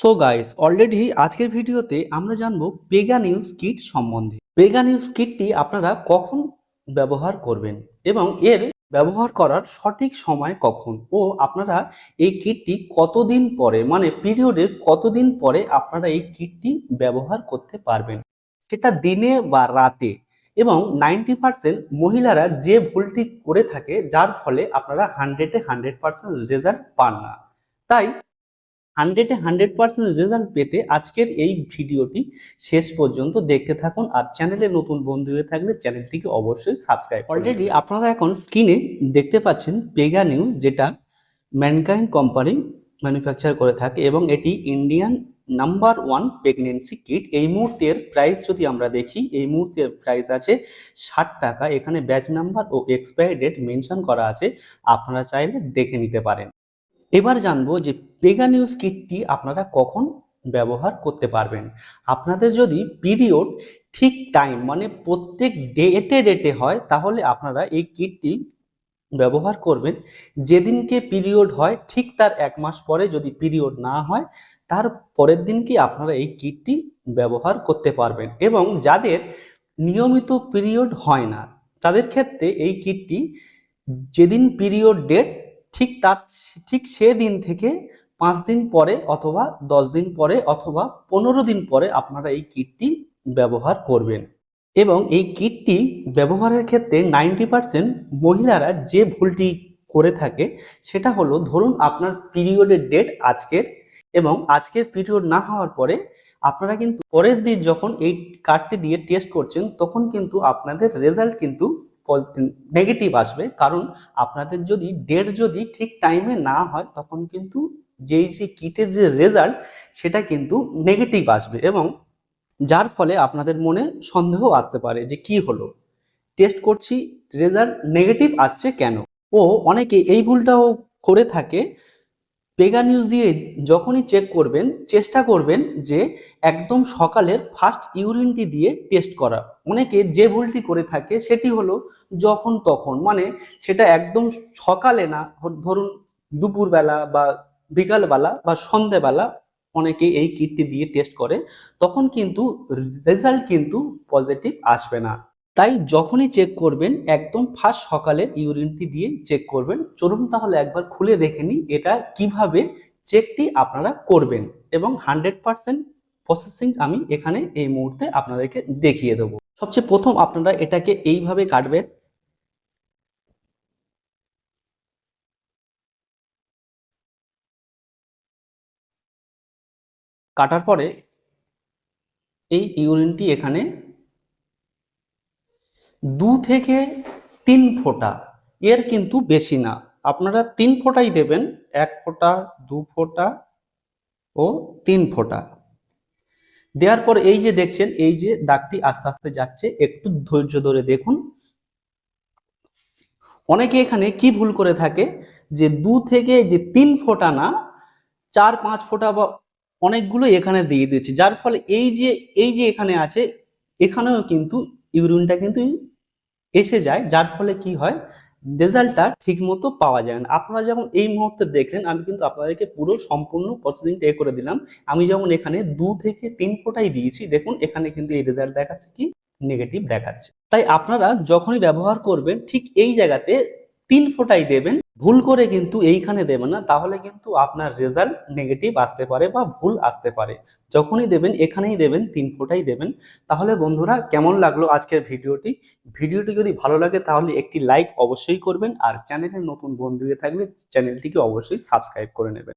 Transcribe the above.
So guys already আজকের ভিডিওতে আমরা জানব পেগা নিউজ কিট সম্বন্ধে। পেগা নিউজ কিটটি আপনারা কখন ব্যবহার করবেন এবং এর ব্যবহার করার সঠিক সময় কখন? ও আপনারা এই কিটটি কতদিন পরে মানে পিরিয়ডের কতদিন পরে আপনারা এই কিটটি ব্যবহার করতে পারবেন? সেটা দিনে বা রাতে এবং নাইনটি পার্সেন্ট মহিলারা যে ভুলটি করে থাকে, যার ফলে আপনারা হান্ড্রেডে হান্ড্রেড পার্সেন্ট রেজাল্ট পান না। তাই হান্ড্রেডে হান্ড্রেড পার্সেন্ট রেজাল্ট পেতে আজকের এই ভিডিওটি শেষ পর্যন্ত দেখতে থাকুন আর চ্যানেলে নতুন বন্ধু হয়ে থাকলে চ্যানেলটিকে অবশ্যই সাবস্ক্রাইব অলরেডি আপনারা এখন স্ক্রিনে দেখতে পাচ্ছেন পেগা নিউজ যেটা ম্যানকাইন কোম্পানি ম্যানুফ্যাকচার করে থাকে এবং এটি Indian number one pregnancy kit এই মুহূর্তের প্রাইস যদি আমরা দেখি এই মুহূর্তের প্রাইস আছে ষাট টাকা। এখানে ব্যাচ নাম্বার ও এক্সপায়ারি ডেট মেনশন করা আছে। আপনারা চাইলে দেখে নিতে পারেন। এবার জানব যে পেগা নিউজ কিটটি আপনারা কখন ব্যবহার করতে পারবেন। আপনাদের যদি পিরিয়ড ঠিক টাইম মানে প্রত্যেক ডেটে ডেটে হয়, তাহলে আপনারা এই কিটটি ব্যবহার করবেন। যেদিনকে পিরিয়ড হয়, ঠিক তার এক মাস পরে যদি পিরিয়ড না হয়, তার পরের দিনকে আপনারা এই কিটটি ব্যবহার করতে পারবেন। এবং যাদের নিয়মিত পিরিয়ড হয় না, তাদের ক্ষেত্রে এই কিটটি যেদিন পিরিয়ড ডেট ঠিক তার, ঠিক সেদিন থেকে পাঁচ দিন পরে অথবা দশ দিন পরে অথবা পনেরো দিন পরে আপনারা এই কিটটি ব্যবহার করবেন। এবং এই কিটটি ব্যবহারের ক্ষেত্রে নাইনটি পার্সেন্ট মহিলারা যে ভুলটি করে থাকে সেটা হলো ধরুন আপনার পিরিয়ডের ডেট আজকের এবং আজকের পিরিয়ড না হওয়ার পরে আপনারা কিন্তু পরের দিন যখন এই কার্ডটি দিয়ে টেস্ট করছেন তখন কিন্তু আপনাদের রেজাল্ট কিন্তু নেগেটিভ আসবে। কারণ আপনাদের যদি ডেট যদি ঠিক টাইমে না হয়, তখন কিন্তু যেই যে কিটের যে রেজাল্ট সেটা কিন্তু নেগেটিভ আসবে এবং যার ফলে আপনাদের মনে সন্দেহ আসতে পারে যে কি হলো। টেস্ট করছি রেজাল্ট নেগেটিভ আসছে কেন? ও, অনেকে এই ভুলটাও করে থাকে পেগা নিউজ দিয়ে যখনই চেক করবেন, চেষ্টা করবেন যে একদম সকালের ফার্স্ট ইউরিনটি দিয়ে টেস্ট করা। অনেকে যে ভুলটি করে থাকে সেটি হলো যখন তখন। মানে সেটা একদম সকালে না, ধরুন দুপুরবেলা বা বিকালবেলা বা সন্ধেবেলা অনেকে এই কিটটি দিয়ে টেস্ট করে, তখন কিন্তু রেজাল্ট কিন্তু পজিটিভ আসবে না। তাই যখনই চেক করবেন, একদম ফার্স্ট সকালের ইউরিনটি দিয়ে চেক করবেন। চলুন তাহলে একবার খুলে দেখে নিই এটা কীভাবে চেকটি আপনারা করবেন এবং হান্ড্রেড পার্সেন্ট প্রসেসিং আমি এখানে এই মুহূর্তে আপনাদেরকে দেখিয়ে দেবো। সবচেয়ে প্রথম আপনারা এটাকে এইভাবে কাটবেন। কাটার পরে এই ইউরিনটি এখানে দু থেকে তিন ফোঁটা। এর কিন্তু বেশি না। আপনারা তিন ফোঁটাই দেবেন। এক ফোঁটা, দু ফোঁটা ও তিন ফোঁটা। দেওয়ার পর এই যে দেখছেন, এই যে দাগটি আস্তে আস্তে যাচ্ছে, একটু ধৈর্য ধরে দেখুন। অনেকে এখানে কি ভুল করে থাকে? যে দু থেকে যে তিন ফোঁটা না, চার, পাঁচ ফোঁটা বা অনেকগুলো এখানে দিয়ে দিচ্ছে যার ফলে এই যে এই যে এখানে আছে, এখানেও কিন্তু ইউরিনটা কিন্তু এসে যায়, যার ফলে কি হয়? রেজাল্টটা ঠিক মতো পাওয়া যায় না। আপনারা যেমন এই মুহূর্তে দেখলেন, আমি কিন্তু আপনাদেরকে পুরো সম্পূর্ণ প্রসেসিংটা এ করে দিলাম। আমি যেমন এখানে দু থেকে তিন ফোটাই দিয়েছি, দেখুন, এখানে কিন্তু এই রেজাল্ট দেখাচ্ছে কি? নেগেটিভ দেখাচ্ছে। তাই আপনারা যখনই ব্যবহার করবেন, ঠিক এই জায়গাতে তিন ফোটাই দেবেন। ভুল করে কিন্তু এইখানে দেবেন না, তাহলে কিন্তু আপনার রেজাল্ট নেগেটিভ আসতে পারে বা ভুল আসতে পারে। যখনই দেবেন, এখানেই দেবেন, তিন ফোটাই দেবেন। তাহলে বন্ধুরা, কেমন লাগল আজকের ভিডিওটি? ভিডিওটি যদি ভালো লাগে, তাহলে একটি লাইক অবশ্যই করবেন, আর চ্যানেলে নতুন বন্ধু থাকলে চ্যানেলটিকে অবশ্যই সাবস্ক্রাইব করে নেবেন।